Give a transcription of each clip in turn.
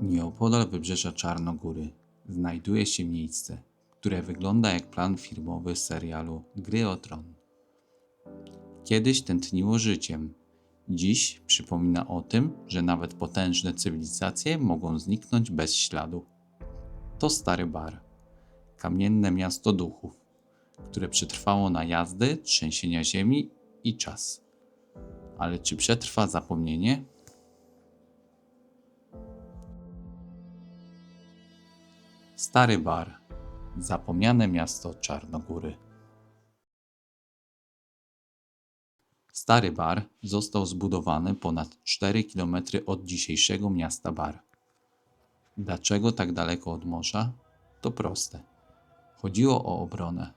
Nieopodal wybrzeża Czarnogóry znajduje się miejsce, które wygląda jak plan filmowy z serialu Gry o Tron. Kiedyś tętniło życiem, dziś przypomina o tym, że nawet potężne cywilizacje mogą zniknąć bez śladu. To stary bar, kamienne miasto duchów, które przetrwało najazdy, trzęsienia ziemi i czas. Ale czy przetrwa zapomnienie? Stary bar, zapomniane miasto Czarnogóry. Stary bar został zbudowany ponad 4 km od dzisiejszego miasta Bar. Dlaczego tak daleko od morza? To proste. Chodziło o obronę.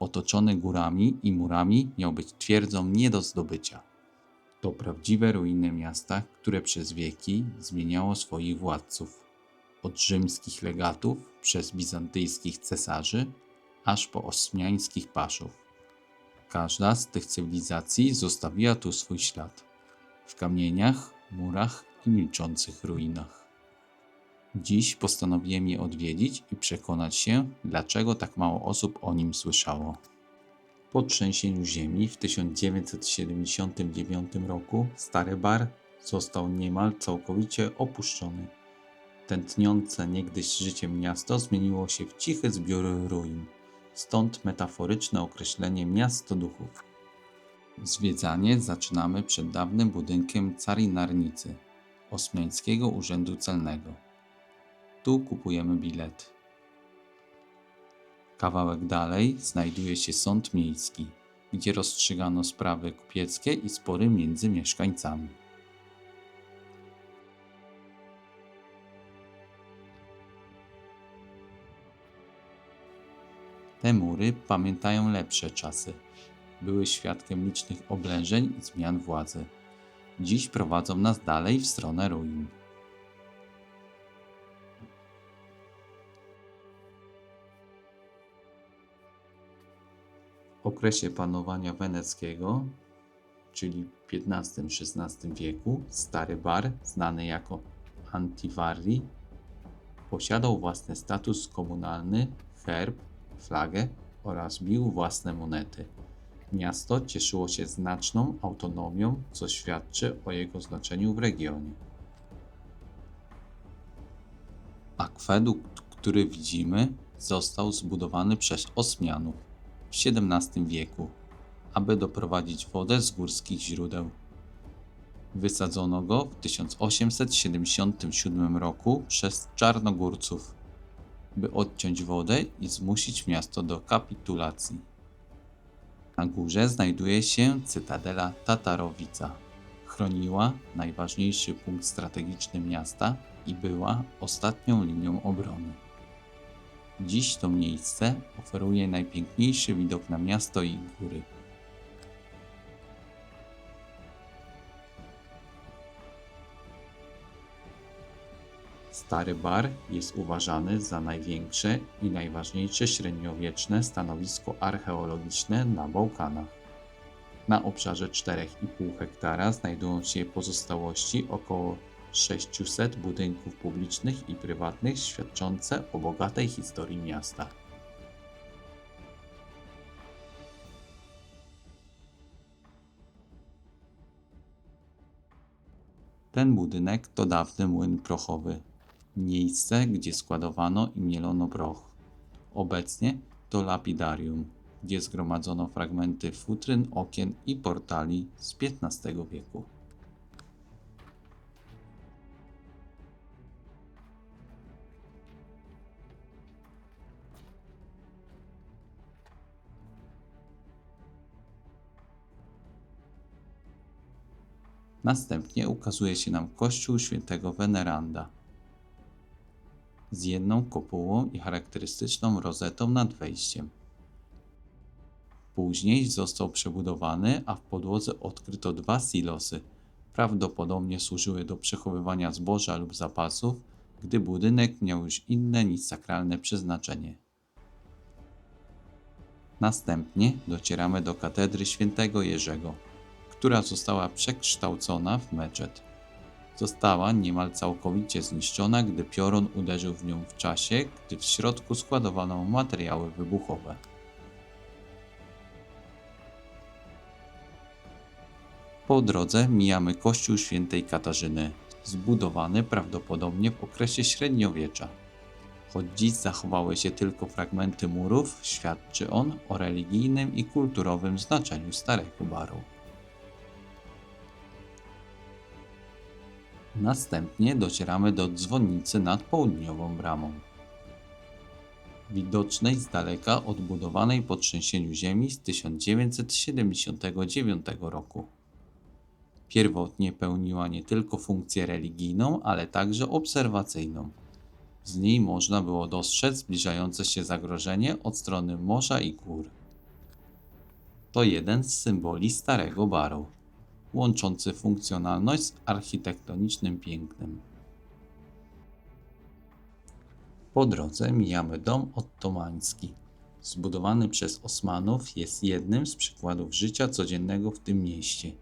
Otoczony górami i murami miał być twierdzą nie do zdobycia. To prawdziwe ruiny miasta, które przez wieki zmieniało swoich władców. Od rzymskich legatów przez bizantyjskich cesarzy, aż po osmiańskich paszów. Każda z tych cywilizacji zostawiła tu swój ślad w kamieniach, murach i milczących ruinach. Dziś postanowiłem je odwiedzić i przekonać się, dlaczego tak mało osób o nim słyszało. Po trzęsieniu ziemi w 1979 roku Stary Bar został niemal całkowicie opuszczony. Tętniące niegdyś życiem miasto zmieniło się w cichy zbiór ruin, stąd metaforyczne określenie miasto duchów. Zwiedzanie zaczynamy przed dawnym budynkiem carinarnicy, Osmiańskiego Urzędu Celnego. Tu kupujemy bilet. Kawałek dalej znajduje się sąd miejski, gdzie rozstrzygano sprawy kupieckie i spory między mieszkańcami. Te mury pamiętają lepsze czasy. Były świadkiem licznych oblężeń i zmian władzy. Dziś prowadzą nas dalej w stronę ruin. W okresie panowania weneckiego, czyli XV-XVI wieku, Stary Bar, znany jako Antivari, posiadał własny status komunalny, herb, flagę oraz bił własne monety. Miasto cieszyło się znaczną autonomią, co świadczy o jego znaczeniu w regionie. Akwedukt, który widzimy, został zbudowany przez Osmianów w XVII wieku, aby doprowadzić wodę z górskich źródeł. Wysadzono go w 1877 roku przez Czarnogórców, by odciąć wodę i zmusić miasto do kapitulacji. Na górze znajduje się cytadela Tatarowica. Chroniła najważniejszy punkt strategiczny miasta i była ostatnią linią obrony. Dziś to miejsce oferuje najpiękniejszy widok na miasto i góry. Stary Bar jest uważany za największe i najważniejsze średniowieczne stanowisko archeologiczne na Bałkanach. Na obszarze 4,5 hektara znajdują się pozostałości około 600 budynków publicznych i prywatnych świadczące o bogatej historii miasta. Ten budynek to dawny młyn prochowy, miejsce, gdzie składowano i mielono proch. Obecnie to lapidarium, gdzie zgromadzono fragmenty futryn, okien i portali z XV wieku. Następnie ukazuje się nam kościół świętego Veneranda z jedną kopułą i charakterystyczną rozetą nad wejściem. Później został przebudowany, a w podłodze odkryto dwa silosy. Prawdopodobnie służyły do przechowywania zboża lub zapasów, gdy budynek miał już inne niż sakralne przeznaczenie. Następnie docieramy do katedry świętego Jerzego, która została przekształcona w meczet. Została niemal całkowicie zniszczona, gdy piorun uderzył w nią w czasie, gdy w środku składowano materiały wybuchowe. Po drodze mijamy kościół świętej Katarzyny, zbudowany prawdopodobnie w okresie średniowiecza. Choć dziś zachowały się tylko fragmenty murów, świadczy on o religijnym i kulturowym znaczeniu Starego Baru. Następnie docieramy do dzwonnicy nad południową bramą. Widocznej z daleka odbudowanej po trzęsieniu ziemi z 1979 roku. Pierwotnie pełniła nie tylko funkcję religijną, ale także obserwacyjną. Z niej można było dostrzec zbliżające się zagrożenie od strony morza i gór. To jeden z symboli Starego Baru, łączący funkcjonalność z architektonicznym pięknem. Po drodze mijamy dom ottomański. Zbudowany przez Osmanów jest jednym z przykładów życia codziennego w tym mieście.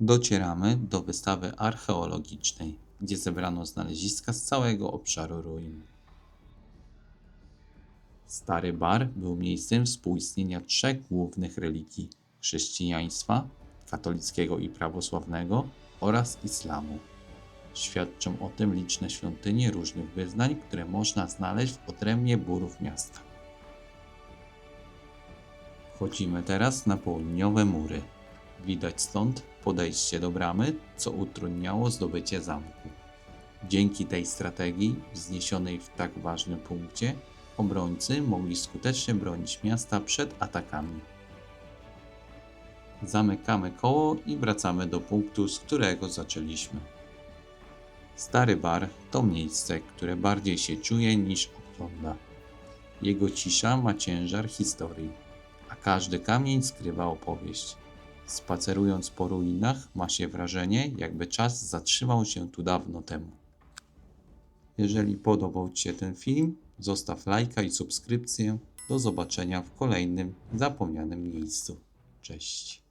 Docieramy do wystawy archeologicznej, gdzie zebrano znaleziska z całego obszaru ruin. Stary Bar był miejscem współistnienia trzech głównych religii: chrześcijaństwa, katolickiego i prawosławnego oraz islamu. Świadczą o tym liczne świątynie różnych wyznań, które można znaleźć w odrębnie burów miasta. Wchodzimy teraz na południowe mury. Widać stąd podejście do bramy, co utrudniało zdobycie zamku. Dzięki tej strategii, wzniesionej w tak ważnym punkcie, obrońcy mogli skutecznie bronić miasta przed atakami. Zamykamy koło i wracamy do punktu, z którego zaczęliśmy. Stary bar to miejsce, które bardziej się czuje niż ogląda. Jego cisza ma ciężar historii, a każdy kamień skrywa opowieść. Spacerując po ruinach, ma się wrażenie, jakby czas zatrzymał się tu dawno temu. Jeżeli podobał Ci się ten film, zostaw lajka i subskrypcję. Do zobaczenia w kolejnym zapomnianym miejscu. Cześć.